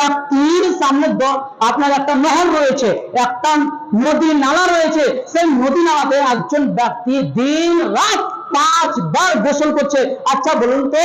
ব্যক্তির সামনে আপনার একটা মহল রয়েছে, একটা নদী নালা রয়েছে, সেই নদী নালাতে একজন ব্যক্তি দিন রাত পাঁচবার গোসল করছে। আচ্ছা বলুন তো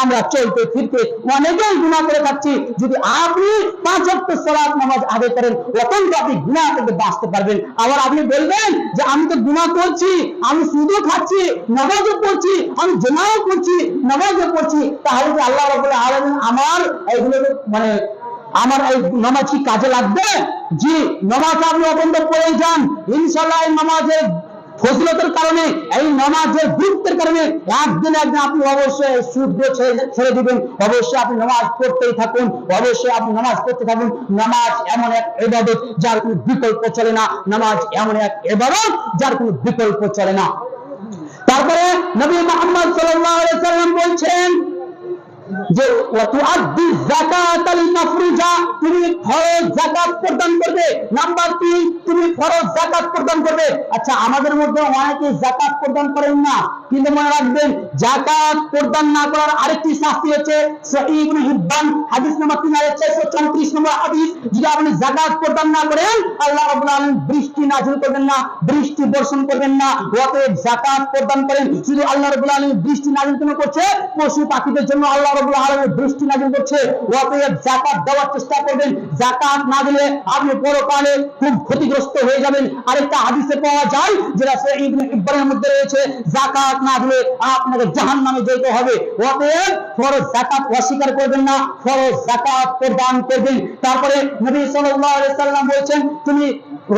আমরা চলতে ফিরতে অনেকেই গুনাহ করে থাকছি যদি আপনি পাঁচ ওয়াক্ত সালাত নামাজ আদায় করেন তখন তো আপনি গুনাহ থেকে বাঁচতে পারবেন। আবার আপনি বলবেন যে, আমি তো গুনাহ করছি, আমি সুদও খাচ্ছি, নামাজও পড়ছি, আমি জমাও করছি, নামাজও পড়ছি। তাহলে কি আল্লাহ রাব্বুল আলামিন আমার এইগুলো মানে আমার এই নামাজ কি কাজে লাগবে? জি, নামাজ আপনি অবন্ধ পড়ে যান ইনশাল্লাহ নামাজের ফজিলতের কারণে, এই নামাজের গুরুত্বের কারণে একদিন একদিন আপনি অবশ্যই সুদ ছেড়ে দিবেন। অবশ্যই আপনি নামাজ পড়তেই থাকুন, অবশ্যই আপনি নামাজ পড়তে থাকুন। নামাজ এমন এক এবাদত যার কোনো বিকল্প চলে না। নামাজ এমন এক এবাদত যার কোনো বিকল্প চলে না। তারপরে নবী মোহাম্মদ সাল্লাম বলছেন যে তুমি ফরজ যাকাত প্রদান করবে। নাম্বার 3 তুমি ফরজ যাকাত প্রদান করবে। আচ্ছা আমাদের মধ্যে অনেকে যাকাত প্রদান করেন না, কিন্তু মনে রাখবেন, যাকাত প্রদান না করার আরেকটি শাস্তি হচ্ছে সহিহ ইবনে হিব্বান, হাদিস নাম্বার 3634 নম্বর হাদিস। যদি আপনি যাকাত প্রদান না করেন, আল্লাহ আলামিন বৃষ্টি নাযিল করবেন না, বৃষ্টি বর্ষণ করবেন না, অতএব যাকাত প্রদান করেন। শুধু আল্লাহ রাব্বুল আলামিন বৃষ্টি নাযিল কেন করছে, পশু পাখিদের জন্য আল্লাহ রাব্বুল আলামিন বৃষ্টি নাযিল করছে। যাকাত দেওয়ার চেষ্টা করবেন। যাকাত না দিলে আপনি পরকালে খুব ক্ষতিগ্রস্ত হয়ে যাবেন। আরেকটা হাদিসে পাওয়া যায় যেটা ইবনে মধ্যে রয়েছে যাকাত না দিলে আপনাকে জাহান্নামে যেতে হবে। অতএব ফরজ যাকাত অস্বীকার করবেন না, ফরজ যাকাত প্রদান করবেন। তারপরে নবী সাল্লাম বলেছেন, তুমি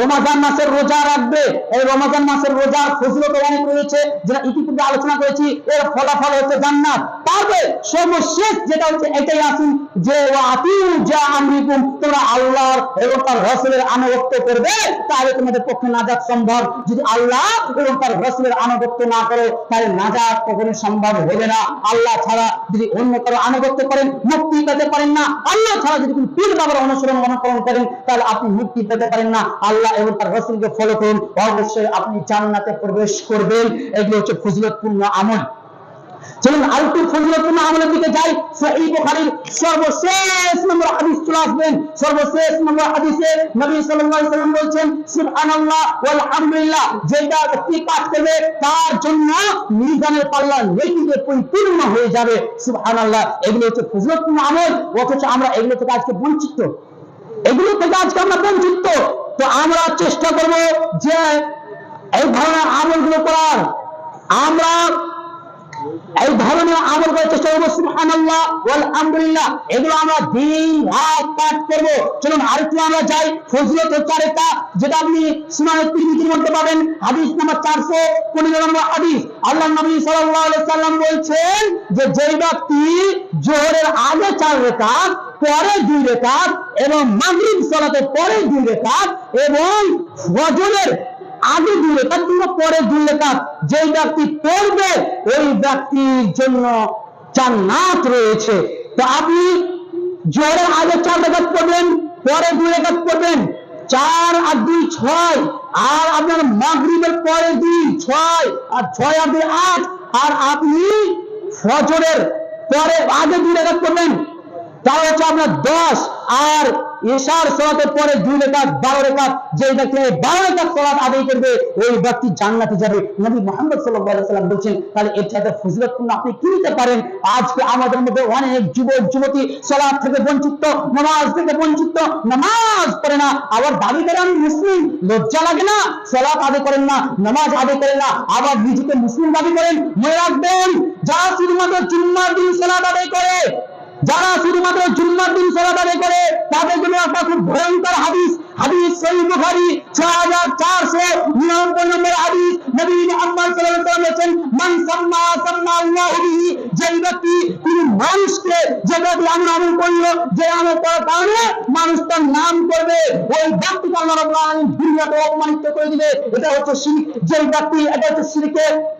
রমাজান মাসের রোজা রাখবে। এই রমাজান মাসের রোজার ফজিলত অনেক রয়েছে, যেটা ইতিপূর্বে আলোচনা করেছি। এর ফলাফল হচ্ছে জান্নাত। তারপরে সর্বশেষ যেটা হচ্ছে এটাই আসুন যে যা আমরিকুম, তোমরা আল্লাহর এবং তার রাসূলের আনুগত্য করবে, তাহলে তোমাদের পক্ষে নাজাত সম্ভব। যদি আল্লাহ এবং তার রাসূলের আনুগত্য না করো, তাহলে নাজাত কখনো সম্ভব হবে না। আল্লাহ ছাড়া যদি অন্য কারও আনুগত্য করেন, মুক্তি পেতে পারেন না। আল্লাহ ছাড়া যদি কোনো পীর বাবার অনুসরণ অনুকরণ করেন, তাহলে আপনি মুক্তি পেতে পারেন না। আল্লাহ এবং তার রসুলকে ফলো করুন। অবশ্যই আপনি জান্নাতে প্রবেশ করবেন। এগুলো হচ্ছে ফজিলতপূর্ণ আমল। চলুন আরেকটু আমলের দিকে যাই সহিহ বুখারীর সর্বশেষ নম্বর হাদিস চলে আসবেন। সর্বশেষ নম্বর হাদিসে নবী সাল্লাম বলছেন, সুবহানাল্লাহ ওয়াল হামদুলিল্লাহ যেটা ব্যক্তি কাজ করবে, তার জন্য মিজানের পাল্লা নেকিতে পরিপূর্ণ হয়ে যাবে। সুবহানাল্লাহ, এগুলো হচ্ছে ফজিলতপূর্ণ আমল, অথচ আমরা এগুলো থেকে আজকে বঞ্চিত। এগুলো থেকে আজকে আমরা বঞ্চিত। তো আমরা চেষ্টা করব যে এই ধরনের আমলগুলো করার। আমরা এই ধরনের আমল করার চেষ্টা করব, সুবহানাল্লাহ, ওয়াল হামদুলিল্লাহ এগুলো আমরা দিন, রাত পাঠ করব। চলুন আরেকটু আমরা যাই, ফজিলত হচ্ছে যেটা আপনি সুনান তিরমিজির মধ্যে পাবেন। হাদিস নাম্বার 415 নম্বর হাদিস। আল্লাহ নবী সাল্লাল্লাহু সাল্লাম বলছেন যে, যেই ব্যক্তি জোহরের আগে চার রাকাত পরে দুই রেখাত এবং মাগরিব সালাতে পরে দুই রেখাত এবং ফজরের আগে দুই রেখাত কিংবা পরে দুই রেখাত যেই ব্যক্তি পড়বে, ওই ব্যক্তির জন্য জান্নাত রয়েছে। তো আপনি জোহরের আগে চার রেখাত পড়বেন, পরে দুই রেখাত পড়বেন। চার আর দুই ছয়, আর আপনার মাগরিবের পরে দুই ছয়, আর ছয় আর দুই আট, আর আপনি ফজরের পরে আগে দুই রেখাত পড়বেন। তাহলে হচ্ছে আপনার দশ, আর এশার সলাতের পরে দুই রেখাত, বারো রেখাত, যে ব্যক্তি বারো রেখাত সলাত আদায় করবে, ওই ব্যক্তি জান্নাতে যাবে। নবী মোহাম্মদ সাল্লাম বলছেন, তাহলে এর চাইতে ফজিলতপূর্ণ আপনি কি নিতে পারেন? আজকে আমাদের মধ্যে অনেক যুবক, যুবতী সলাৎ থেকে বঞ্চিত, নামাজ থেকে বঞ্চিত, নামাজ পড়ে না। আবার দাবি করে আমি মুসলিম, লজ্জা লাগে না। সলাৎ আদায় করেন না, নামাজ আদায় করেন না। আবার নিজেকে মুসলিম দাবি করেন, মনে রাখবেন, যা শুধুমাত্র জুম্মার দিন সলাৎ আদায় করে। যারা শুধুমাত্র জুম্মার দিন সালাত আদায় করে, তাদের জন্য একটা খুব ভয়ঙ্কর হাদিস। হাদিস মান অপমানিত করে দিবে। এটা হচ্ছে এটা হচ্ছে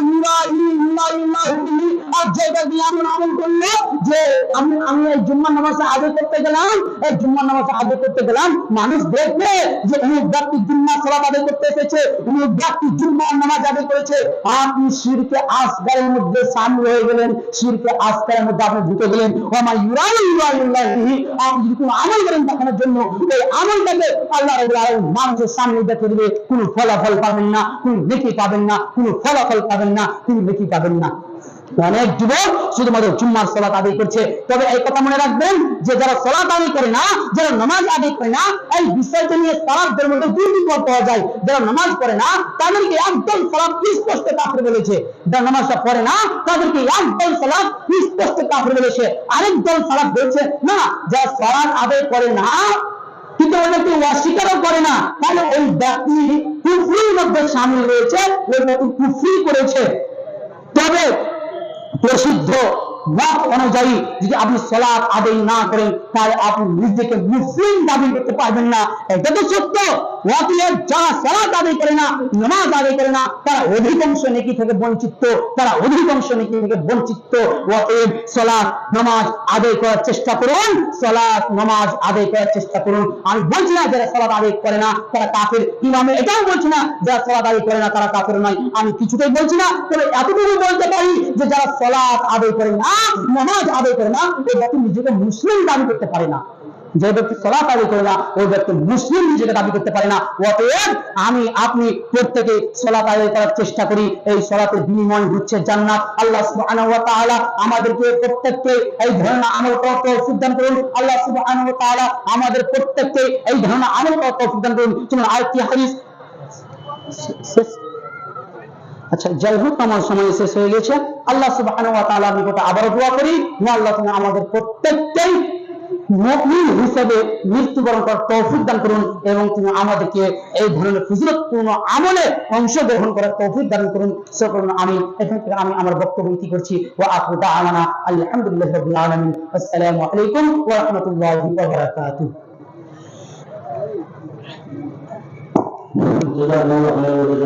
মানুষ দেখবে যে অমুক ব্যক্তি জুম্মার সালাত আদায় করতে এসেছে অমুক ব্যক্তি জুম্মার নামাজ আদায় করেছে আপনি শিরকে আসগারের মধ্যে সামিল হয়ে গেলেন শিরকে আসগারের মধ্যে আপনি ঢুকে গেলেন আমল করেন দেখানোর জন্য এই আমলটাকে আল্লাহ মানুষের সামনে দেখে দিবে। কোনো ফলাফল পাবেন না, কোনো নেকি পাবেন না, কোনো ফলাফল পাবেন না কোনো নেকি পাবেন না। অনেক যুবক শুধুমাত্র জুম্মার সলাত আদায় করছে। তবে এই কথা মনে রাখবেন যে যারা সলাত আদায় করে না, যারা নামাজ আদায় করে না, এই বিষয়টা নিয়ে সালাতদের মধ্যে বিপদ পাওয়া যায়। যারা নামাজ পড়ে না, তাদেরকে একদম সালাত স্পষ্ট কাফের বলেছে। যারা নামাজটা পড়ে না, তাদেরকে একদম সালাত স্পষ্ট কাফের বলেছে। আরেক দল সালাত বলছে, না, যারা সালাত আদায় করে না কিন্তু ব্যক্তি অস্বীকারও করে না। তাহলে ওই ব্যক্তি কুফরির মধ্যে সামিল রয়েছে ওই ব্যক্তি কুফরি করেছে। তবে প্রসিদ্ধ মত অনুযায়ী যদি আপনি সলাৎ আদায় না করেন, তাহলে আপনি নিজেকে মুসলিম দাবি করতে পারবেন না। এটা তো সত্য অতএব যারা সলাৎ আদায় করে না, নামাজ আদায় করে না, তারা অধিকাংশ নেকি থেকে বঞ্চিত, তারা অধিকাংশ নেকি থেকে বঞ্চিত। সলাৎ নামাজ আদায় করার চেষ্টা করুন নামাজ আদায় করার চেষ্টা করুন। আমি বলছি না যারা সলাৎ আদায় করে না, তারা কাফের। ইমামে এটাও বলছি না, যারা সলাৎ আদায় করে না, তারা কাফের নয়। আমি কিছুতেই বলছি না, তবে এতটুকু বলতে পারি যে যারা সলাৎ আদায় করে না নামাজ আদায় করে না, ওই ব্যক্তি নিজেকে মুসলিম দাবি করতে পারে না। যে ব্যক্তি সলাৎ আদায় করে না, ওই ব্যক্তি মুসলিম নিজেকে দাবি করতে পারে না। অতএব আমি, আপনি প্রত্যেকে সলাৎ আদায় করার চেষ্টা করি। এই সলাতের বিনিময় হচ্ছে জান্নাত। আল্লাহ সুবহানাহু আমাদেরকে প্রত্যেককে এই ধরনের আমল তৌফিক দান করুন। আল্লাহ সুবহানাহু আমাদের প্রত্যেককে এই ধরনের আমল তৌফিক দান করুন। চলুন আরেকটি হাদিস। আচ্ছা যাই হোক আমার সময় শেষ হয়ে গেছে। আল্লাহ ওয়া আবারও দোয়া করি। আল্লাহ, তুমি আমাদের প্রত্যেককেই মুমিন হিসেবে মৃত্যুবরণ করার তৌফিক দান করুন এবং তুমি আমাদেরকে এই ধরনের ফজিলতপূর্ণ আমলে অংশগ্রহণ করার তৌফিক দান করুন। সকল আমি এখান থেকে আমি আমার বক্তব্য ইতি করছি। ওয়া আখিরু দাওয়ানা আলহামদুলিল্লাহি রাব্বিল আলামিন। আসসালামু আলাইকুম ওয়া রাহমাতুল্লাহি ওয়া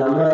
আমরা